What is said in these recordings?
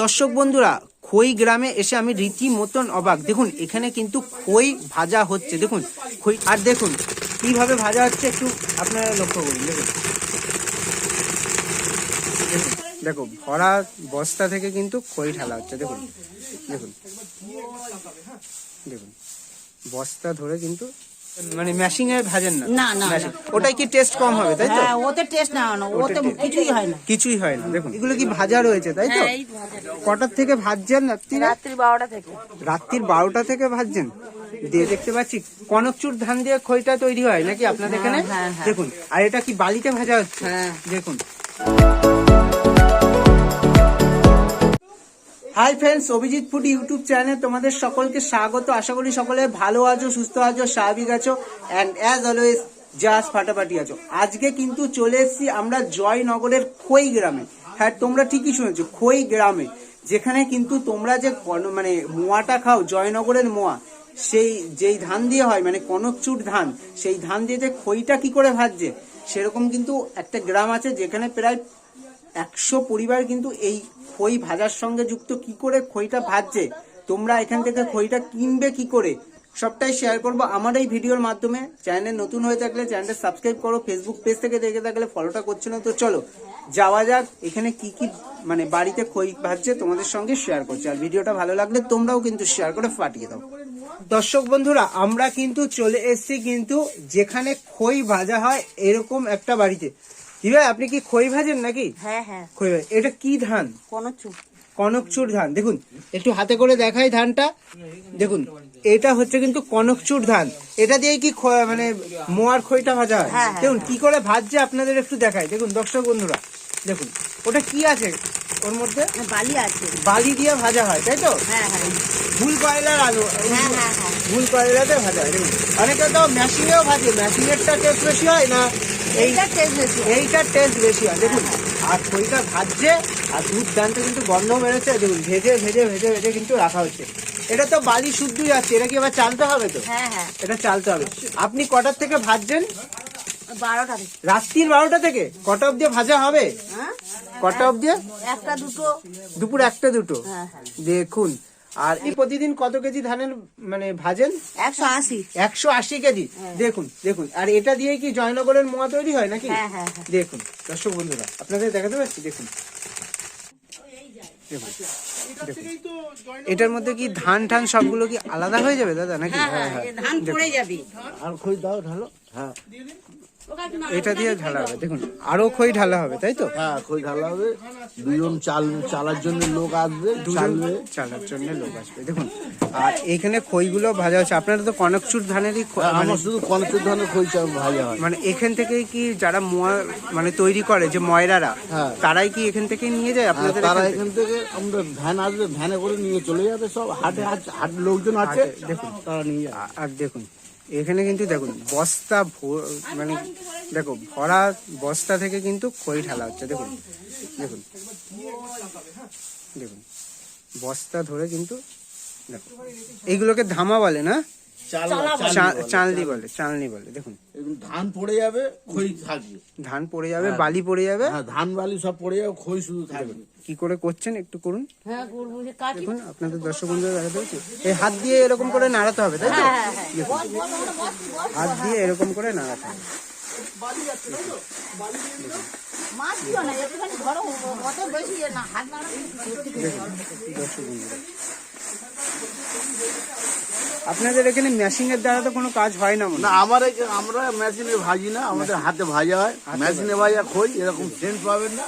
দর্শক বন্ধুরা খই গ্রামে এসে আমি রীতি মতন অবাক। দেখুন এখানে কিন্তু খই ভাজা হচ্ছে। দেখুন খই আর দেখুন কীভাবে ভাজা হচ্ছে একটু আপনারা লক্ষ্য করুন। দেখুন। দেখুন, দেখো ভরা বস্তা থেকে কিন্তু খই ঢালা হচ্ছে। দেখুন দেখুন দেখুন। বস্তা ধরে কিন্তু মানে ম্যাশিং এ ভাজেন না? না, না, ওটাই কি টেস্ট কম হবে তাই তো? হ্যাঁ ওতে টেস্ট না না ওতে কিছুই হয় না। কিছুই হয় না দেখুন। এগুলো কি ভাজা রয়েছে তাই তো? হ্যাঁ, এই ভাজা। কটার থেকে ভাজছেন রাত্রি রাত্রি বারোটা থেকে। রাত্রির বারোটা থেকে ভাজছেন? দিয়ে দেখতে পাচ্ছি কনকচুর ধান দিয়ে খইটা তৈরি হয় নাকি আপনাদের এখানে? হ্যাঁ, হ্যাঁ। দেখুন আর এটা কি বালিতে ভাজা হচ্ছে? হ্যাঁ। দেখুন। Hi friends Abhijit food YouTube channel তোমাদের সকলকে স্বাগত। আশা করি সকলে ভালো আছো, সুস্থ আছো, স্বাভাবিক আছো অ্যান্ড অ্যাজ অলওয়েজ জাস ফাটাফাটি আছো। আজকে কিন্তু চলে এসেছি আমরা জয়নগরের খই গ্রামে। হ্যাঁ তোমরা ঠিকই শুনেছো, খই গ্রামে, যেখানে কিন্তু তোমরা যে মানে মোয়াটা খাও, জয়নগরের মোয়া, সেই, যেই ধান দিয়ে হয় মানে কনকচুর ধান, সেই ধান দিয়ে যে খইটা কি করে ভাজছে সেরকম কিন্তু একটা গ্রাম আছে যেখানে প্রায় একশো পরিবার কিন্তু এই খই ভাজার সঙ্গে যুক্ত কি করে খইটা ভাজছে? তোমরা এখান থেকে খইটা কিনবে কি করে? সবটাই শেয়ার করব আমার এই ভিডিওর মাধ্যমে। চ্যানেল নতুন হয়ে থাকলে চ্যানেলটা সাবস্ক্রাইব করো ফেসবুক পেজ থেকে দেখে থাকলে ফলোটা করছ না তো চলো, যাওয়া যাক এখানে কি কি মানে বাড়িতে খই ভাজছে তোমাদের সঙ্গে শেয়ার করছে। আর ভিডিওটা ভালো লাগলে তোমরাও কিন্তু শেয়ার করে ফাটিয়ে দাও। দর্শক বন্ধুরা, আমরা কিন্তু চলে এসেছি কিন্তু যেখানে খই ভাজা হয় এরকম একটা বাড়িতে। ভাই আপনি কি খই ভাজেন নাকি? হ্যাঁ হ্যাঁ। খই এটা কি ধান? কোনো চুপ কনকচুর ধান। দেখুন একটু হাতে করে দেখাই ধানটা। দেখুন এটা হচ্ছে কিন্তু কনকচুর ধান। এটা দিয়ে কি মানে মোয়ার খইটা ভাজা হয়? হ্যাঁ, হ্যাঁ, দেখুন কি করে ভাজছে আপনাদের একটু দেখাই। দেখুন দর্শক বন্ধুরা দেখুন ওটা কি আছে ওর মধ্যে? বালি আছে। বালি দিয়ে ভাজা হয় তাই তো? হ্যাঁ হ্যাঁ। ভুল কয়লার আলু হ্যাঁ হ্যাঁ হ্যাঁ। ভুল কয়লাতে ভাজা হয়। দেখুন অনেকে তো মেশিনেও ভাজে। মেশিনেরটা টেস্ট বেশি হয় না? এই এইটা টেস্ট বেশি। এইটার টেস্ট বেশি হয়। দেখুন আর খইটা ভাজছে আর দুধ দানটা কিন্তু গন্ধ বেরোচ্ছে। দেখুন ভেজে ভেজে ভেজে ভেজে কিন্তু রাখা হচ্ছে। এটা তো বালি শুদ্ধই আছে। এটা কি আবার চালতে হবে তো? হ্যাঁ হ্যাঁ। এটা চালতে হবে। আপনি কটার থেকে ভাজছেন? বারোটা রাত্রির বারোটা থেকে? কটা অব্দি ভাজা হবে? হ্যাঁ। কটা অব্দি একটা দুটো। দুপুর একটা দুটো। দেখুন আর এই প্রতিদিন কত কেজি ধানের মানে ভাজেন? একশো আশি। একশো আশি কেজি? দেখুন দেখুন। আর এটা দিয়ে কি জয়নগরের মোয়া তৈরি হয় নাকি? হ্যাঁ হ্যাঁ হ্যাঁ। দেখুন দর্শক বন্ধুরা আপনাদের দেখাতে পারছি দেখুন। এটার মধ্যে কি ধান ঠান সবগুলো কি আলাদা হয়ে যাবে দাদা নাকি? হ্যাঁ হ্যাঁ ধান পড়ে যাবে। আর খই দাও ঢালো। হ্যাঁ। এটা দিয়ে ঢালা হবে দেখুন আরও খই ঢালা হবে তাই তো? হ্যাঁ খই ঢালা হবে। দুজন চাল চালার জন্য লোক আসবে চালবে চালার জন্য লোক আসবে দেখুন। আর এখানে খইগুলো ভাজা হচ্ছে আপনারা তো কনকচুর ধানেরই হ্যাঁ, মানে আমার শুধু কনকের ধরনের খই চাল ভাজা হয়। মানে এখান থেকে কি যারা মোয়া মানে তৈরি করে যে ময়রারা হ্যাঁ। তারাই কি এখান থেকে নিয়ে যায় আপনাদের তারা এখান থেকে? আমরা ভ্যান আসবে ভ্যানে করে নিয়ে চলে যাবে সব হাটে হাট লোকজন আছে দেখুন। তারা নিয়ে আর দেখুন এখানে কিন্তু দেখুন বস্তা ভো- মানে দেখো ভরা বস্তা থেকে কিন্তু খই ঢালা হচ্ছে দেখুন দেখুন দেখুন বস্তা ধরে কিন্তু দেখো এইগুলোকে ধামা বলে না? চালনি বলে চালনি বলে দেখুন। ধান পড়ে যাবে খই থাকবে ধান পড়ে যাবে বালি পড়ে যাবে। হ্যাঁ ধান বালি সব পড়ে যাবে খই শুধু থাকবে কি করে করছেন একটু করুন। হ্যাঁ দেখুন আপনাদের দর্শক বন্ধুরা দেখাতে পাচ্ছি এই হাত দিয়ে এরকম করে নাড়াতে হবে তাই তো? হ্যাঁ হ্যাঁ হাত দিয়ে এরকম করে নাড়াতে হবে। আপনাদের এখানে মেশিং এর দ্বারা তো কোনো কাজ হয় না না। আমার আমরা মেশিনে ভাজি না আমাদের হাতে ভাজা হয়। মেশিনে ভাজা খই এরকম সেন্ট পাবেন না।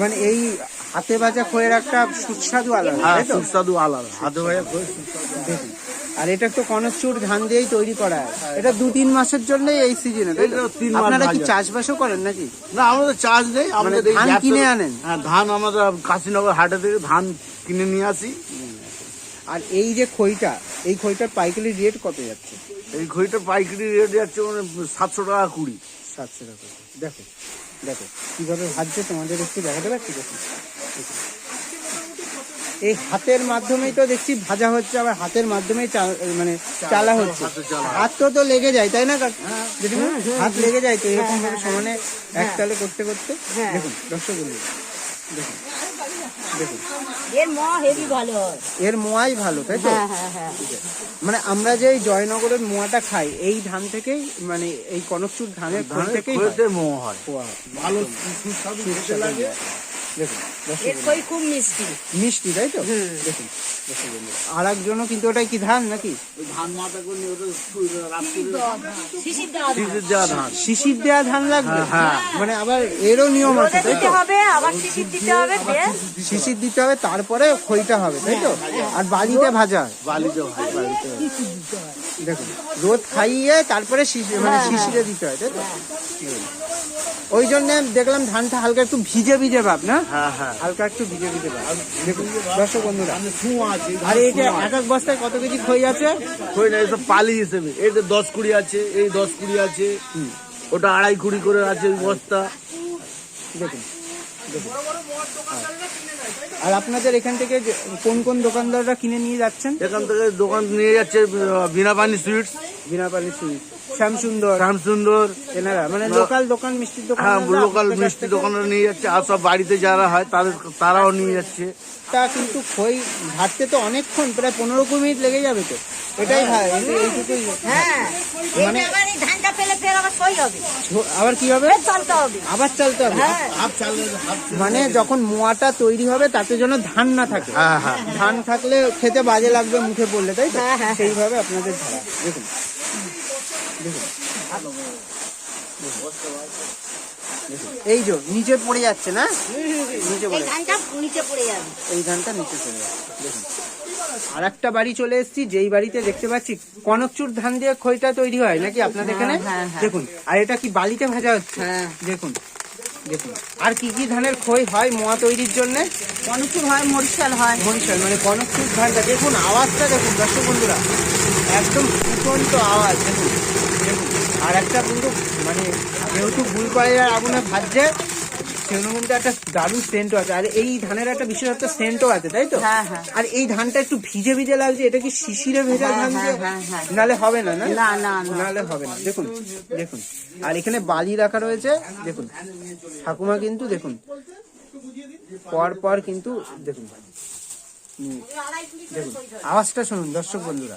মানে এই হাতে ভাজা খয়ের একটা সুস্বাদু আলাদা হ্যাঁ সুস্বাদু আলাদা। হাতে ভাজা সুস্বাদু আর এটা তো কনকচুর ধান দিয়েই তৈরি করা হয়। এটা দু তিন মাসের জন্য এই সিজনে তো? আপনারা কি চাষবাসও করেন নাকি? না আমাদের চার্জ নেই আমাদের ধান কিনে আনেন? হ্যাঁ ধান আমাদের কাশীনগর হাটে থেকে ধান কিনে নিয়ে আসি। আর এই যে খইটা এই খইটার পাইকারি রেট কত যাচ্ছে? এই খইটা পাইকারি রেট যাচ্ছে মানে সাতশো টাকা কুড়ি। সাতশো টাকা। দেখো দেখো কীভাবে ভাজছে তোমাদের একটু দেখাতে পারছি? দেখুন। এই হাতের মাধ্যমেই তো দেখছি ভাজা হচ্ছে আবার হাতের মাধ্যমেই মানে চালা হচ্ছে। হাতে তো তো লেগে যায় তাই না কাকু? হাত লেগে যায় তো এরকম ভাবে সমানে একতালে করতে করতে। দেখুন দর্শক দেখুন দেখুন। এর ম হেভি ভালো হয়। এর মোয়াই ভালো তাই তো? হ্যাঁ হ্যাঁ হ্যাঁ। মানে আমরা যে এই জয়নগরের মোয়াটা খাই এই ধান থেকেই মানে এই কনকচুর ধানের ধান থেকেই মোহ হয়। ভালো সুস্বাদু লাগে। দেখুন খই খুব মিষ্টি। মিষ্টি তাই তো? দেখুন আর একজনও কিন্তু ওটাই কি ধান নাকি? ধান মাথা শিশির দেওয়া ধান। শীতের দেওয়া ধান। শিশির দেওয়া ধান। লাগবে? হ্যাঁ। মানে আবার এরও নিয়ম আছে তাই তো? হবে আবার শিশির দিতে হবে শিশির দিতে হবে তারপরে খইটা হবে তাই তো? আর বালিতে ভাজা হয়। বালিতে বালিতে দেখুন রোদ খাইয়ে তারপরে শিশি- মানে শিশিরে দিতে হয় তাই তো? ওই জন্য দেখলাম ধানটা হালকা একটু ভিজে ভিজে ভাব না? হ্যাঁ হ্যাঁ। হালকা একটু ভিজে ভিজে ভাব। দেখুন দর্শক বন্ধুরা আর এই যে এক এক বস্তায় কত কেজি খই আছে? কই না এসব পালি হিসেবে। এইটা দশ কুড়ি আছে এই দশ কুড়ি আছে। ওটা আড়াই কুড়ি করে আছে ওই বস্তা। দেখুন আর আপনাদের এখান থেকে যে- কোন কোন দোকানদাররা কিনে নিয়ে যাচ্ছেন? এখান থেকে দোকান নিয়ে যাচ্ছে Binapani sweets. Binapali sweet Shyamsundar. Shyamsundar. এনারা মানে লোকাল দোকান মিষ্টির দোকান হ্যাঁ লোকাল মিষ্টি দোকানে নিয়ে যাচ্ছে আর সব বাড়িতে যারা হয় তাদের তারাও নিয়ে যাচ্ছে। তা কিন্তু খই ভাজতে তো অনেকক্ষণ প্রায় পনেরো কুড়ি মিনিট লেগে যাবে তো। এটাই এইটুকুই হ্যাঁ। মানে- মানে আবার সই হবে। আবার কি হবে? চলতে হবে। আবার চালতে হবে। হ্যাঁ। মানে যখন মোয়াটা তৈরি হবে তাতে যেন ধান না থাকে। হ্যাঁ ধান থাকলে খেতে বাজে লাগবে মুখে পড়লে তাই তো। সেইভাবে আপনাদের ধরা। দেখুন। এই যে নিচে পড়ে যাচ্ছে না? নিচে এই পড়ে ধানটা নিচে পড়ে যাবে। এই ধানটা নিচে চলে যাচ্ছে। দেখুন। আর একটা বাড়ি চলে এসেছি যেই বাড়িতে দেখতে পাচ্ছি কনকচুর ধান দিয়ে খইটা তৈরি হয় নাকি আপনাদের এখানে? হ্যাঁ, হ্যাঁ। দেখুন আর এটা কি বালিতে ভাজা হচ্ছে? হ্যাঁ। দেখুন দেখুন। আর কি কি ধানের খই হয় মোয়া তৈরির জন্য? কনকুর হয় মরিশাল হয়। মরিশাল মানে কনকচুর ধানটা। দেখুন আওয়াজটা দেখুন দর্শক বন্ধুরা। একদম ফুটন্ত আওয়াজ দেখুন। আর একটা কিন্তু মানে যেহেতু গুল কয়লার আগুনে ভাজছে সেজন্য কিন্তু একটা দারুণ সেন্টও আছে। আর এই ধানের একটা বিশেষত্ব সেন্টও আছে তাই তো? হ্যাঁ, হ্যাঁ। আর এই ধানটা একটু ভিজে ভিজে লাগছে এটা কি শিশিরে ভেজা হ্যাঁ, ধান হ্যাঁ। নালে হবে না না? না নালে হবে না। দেখুন দেখুন। আর এখানে বালি রাখা রয়েছে দেখুন। ঠাকুমা কিন্তু দেখুন পর পর কিন্তু দেখুন। হুম, দেখুন আওয়াজটা শুনুন দর্শক বন্ধুরা।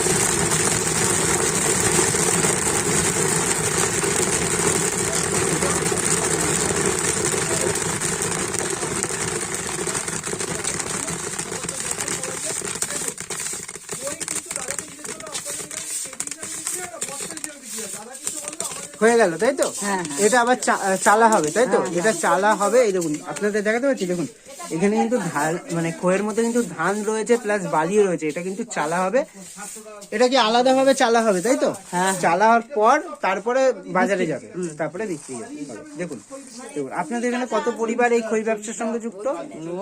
হয়ে গেল তাই তো? হ্যাঁ, এটা আবার চালা হবে তাই তো? এটা চালা হবে এই দেখুন আপনাদের দেখাতে পাচ্ছি দেখুন। এখানে কিন্তু ধান মানে খোয়ের মধ্যে কিন্তু ধান রয়েছে প্লাস বালিও রয়েছে এটা কিন্তু চালা হবে। এটা কি আলাদা ভাবে চালা হবে তাই তো? হ্যাঁ। চালা হওয়ার পর তারপরে বাজারে যাবে তারপরে বিক্রি যাবে হবে। দেখুন দেখুন আপনাদের এখানে কত পরিবার এই খই ব্যবসার সঙ্গে যুক্ত?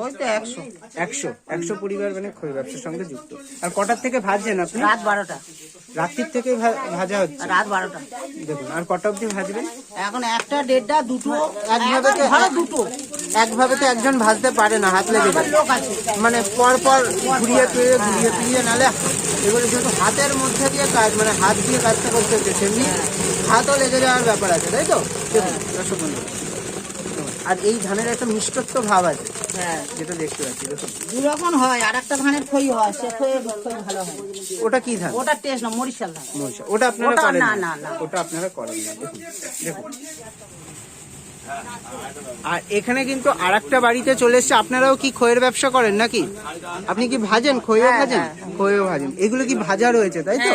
ওই তো একশো। একশো একশো পরিবার মানে খই ব্যবসার সঙ্গে যুক্ত। আর কটার থেকে ভাজছেন আপনি? রাত বারোটা। রাত্রির থেকে ভাজা হচ্ছে। রাত বারোটা। দেখুন আর কটা অবধি ভাজবেন? এখন একটা দেড়টা দুটো একভাবে তো- দুটো। একভাবে তো একজন ভাজতে পারে না হাত লেগে যায়। মানে পর পর ঘুরিয়ে ফিরিয়ে ঘুরিয়ে ফিরিয়ে নালে এগুলো যেহেতু হাতের মধ্যে দিয়ে কাজ মানে হাত দিয়ে কাজটা করতে হচ্ছে সেমনি হাতও লেগে যাওয়ার ব্যাপার আছে তাই তো? দেখুন দেখুন, আর এই ধানের একটা মিষ্টত্ব ভাব আছে। হ্যাঁ। যেটা দেখতে পাচ্ছি দেখুন। দু রকম হয় আর একটা ধানের খই হয় সে খই খই ভালো হয়। ওটা কি ধান? ওটা টেস্ট না মরিশাল ধান। মরিচা। ওটা আপনারা করেন না, না। না, না। ওটা আপনারা করেন না। দেখুন দেখুন। আর এখানে কিন্তু আর একটা বাড়িতে চলে এসছে। আপনারাও কি খইয়ের ব্যবসা করেন নাকি? আপনি কি ভাজেন? খইও হ্যাঁ, ভাজেন? হ্যাঁ, খইও ভাজেন। এগুলো কি ভাজা রয়েছে তাই তো?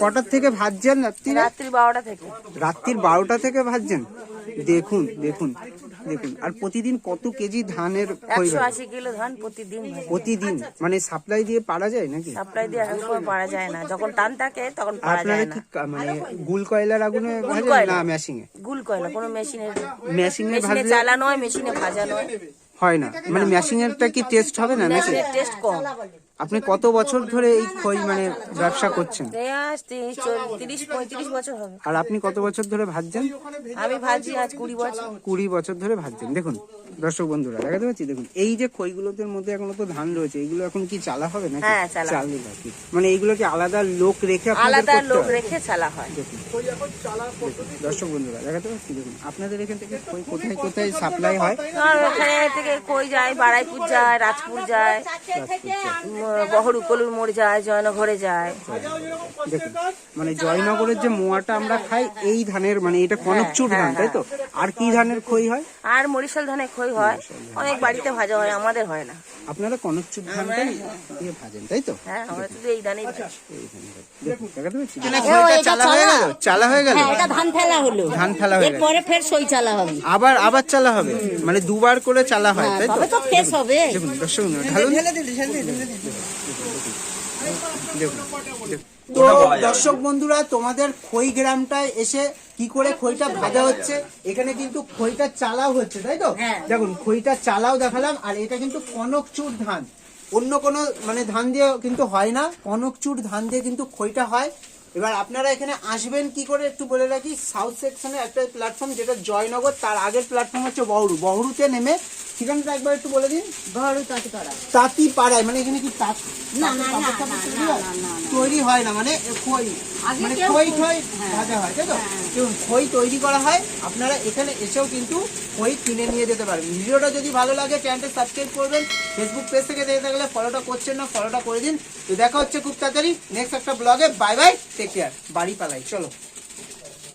কটার থেকে ভাজছেন রাত্রিরে? রাত্রি বারোটা থেকে। রাত্রির বারোটা থেকে ভাজছেন? দেখুন দেখুন। দেখুন আর প্রতিদিন কত কেজি ধানের খই একশো? আশি কিলো ধান প্রতিদিন প্রতিদিন? মানে সাপ্লাই দিয়ে পারা যায় নাকি? সাপ্লাই দিয়ে সময় পারা যায় না। যখন টান থাকে তখন পারা আপনারা যায় না। মানে গুল কয়লার আগুনে ভাজেন? না মেশিং এ? গুল কয়লা কোনো মেশিনের মেশিং এ মেশিনে ভাজলে চালানো হয় মেশিনে ভাজানো হয়। হয় না। মানে মেশিং এরটা কি টেস্ট হবে না নাকি টেস্ট কম। আপনি কত বছর ধরে এই খই মানে ব্যবসা করছেন? বছর হবে। আর আপনি কত বছর ধরে ভাজছেন? আমি ভাজি আজ কুড়ি বছর। কুড়ি বছর ধরে ভাজছেন। দেখুন দর্শক বন্ধুরা দেখাতে পাচ্ছি দেখুন এই যে খইগুলোদের মধ্যে এখনও তো ধান রয়েছে এইগুলো এখন কি চালা হবে না হ্যাঁ, চালা। মানে এইগুলো কি আলাদা লোক রেখে আলাদা লোক রেখে চালা হয়। দেখুন দর্শক বন্ধুরা দেখাতে পাচ্ছি দেখুন আপনাদের এখান থেকে খই কোথায় কোথায় সাপ্লাই হয়? আর ওখানে থেকে কই যায় বারাইপুর যায়। রাজপুর যায়। উম, বহরু কলুর মোড় যায় জয়নগরে যায়। দেখুন মানে জয়নগরের যে মোয়াটা আমরা খাই এই ধানের মানে এটা কনকচুর ধান তাই তো? আর কি ধানের খই হয়? আর মরিশাল ধানের খই হয়। অনেক বাড়িতে ভাজা হয় আমাদের হয় না। আপনারা কনকচুর ধানটাই দিয়ে ভাজেন তাই তো? হ্যাঁ আমরা শুধু এই ধানেই ভাজি। দেখুন দেখাতে পাচ্ছি এটা চালা হয়ে গেল? চালা হয়ে গেল? হ্যাঁ এটা ধান ফেলা হলো। ধান ফেলা হয়ে গেল। এরপরে ফের সই চালা হবে। আবার আবার চালা হবে? মানে দুবার করে চালা হয় তাই তো? তবে তো ফ্রেশ হবে। দেখুন দর্শক ঢালুন। দেখুন, দেখুন। তো দর্শক বন্ধুরা তোমাদের খই গ্রামটায় এসে কি করে খইটা ভাজা হচ্ছে? এখানে কিন্তু খইটা চালাও হচ্ছে তাই তো? হ্যাঁ। দেখুন খইটা চালাও দেখালাম আর এটা কিন্তু কনকচুর ধান। অন্য কোনো মানে ধান দিয়ে কিন্তু হয় না কনকচুর ধান দিয়ে কিন্তু খইটা হয়। এবার আপনারা এখানে আসবেন কি করে একটু বলে রাখি সাউথ সেকশনে একটা প্ল্যাটফর্ম যেটা জয়নগর তার আগের প্ল্যাটফর্ম হচ্ছে বহরু। বহরুতে নেমে ঠিকানাটা একবার একটু বলে দিন। মানে এখানে কি তাঁত? না, না, না, তৈরি হয়? না, হয় মানে খই। মানে খই খই হ্যাঁ। ভাজা হয় তাই তো? দেখুন, খই তৈরি করা হয় আপনারা এখানে এসেও কিন্তু খই কিনে নিয়ে যেতে পারবেন ভিডিওটা যদি ভালো লাগে চ্যানেলটা সাবস্ক্রাইব করবেন। ফেসবুক পেজ থেকে দেখে থাকলে ফলোটা করছেন না ফলোটা করে দিন। তো দেখা হচ্ছে খুব তাড়াতাড়ি। নেক্সট একটা ব্লগে বাই বাই টেক কেয়ার বাড়ি পালাই। চলো।